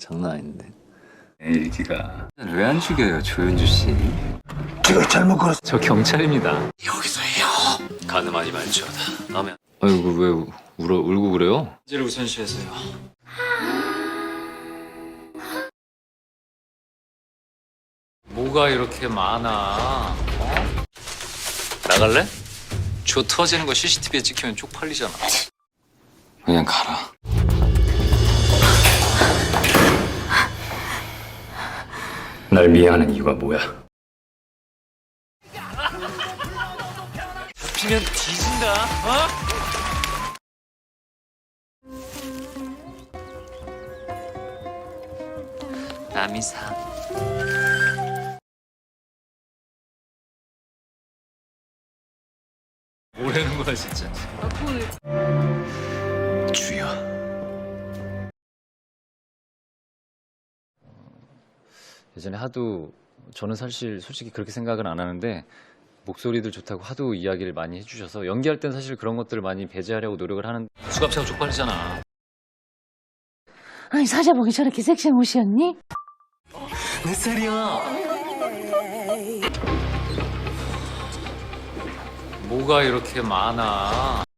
장난 아닌데. 애기가 왜 안 죽여요 조현주 씨? 제가 잘못 걸었어. 저 경찰입니다. 여기서 해요. 가늠하지 말죠. 다음에. 아이고 왜 우- 울어 울고 그래요? 이제를 우선시해서요. 뭐가 이렇게 많아? 어? 나갈래? 조 터지는 거 CCTV에 찍히면 쪽팔리잖아. 그냥 가라. 날 미행하는 이유가 뭐야? 잡히면 뒤진다. 어? 남이상. 뭐라는 거야 진짜. 예전에 하도 저는 사실 솔직히 그렇게 생각은 안 하는데 목소리들 좋다고 하도 이야기를 많이 해주셔서 연기할 땐 사실 그런 것들을 많이 배제하려고 노력을 하는 수갑차고 쪽팔리잖아. 아니 사자복이 저렇게 섹시한 옷이었니? 몇 살이야. 뭐가 이렇게 많아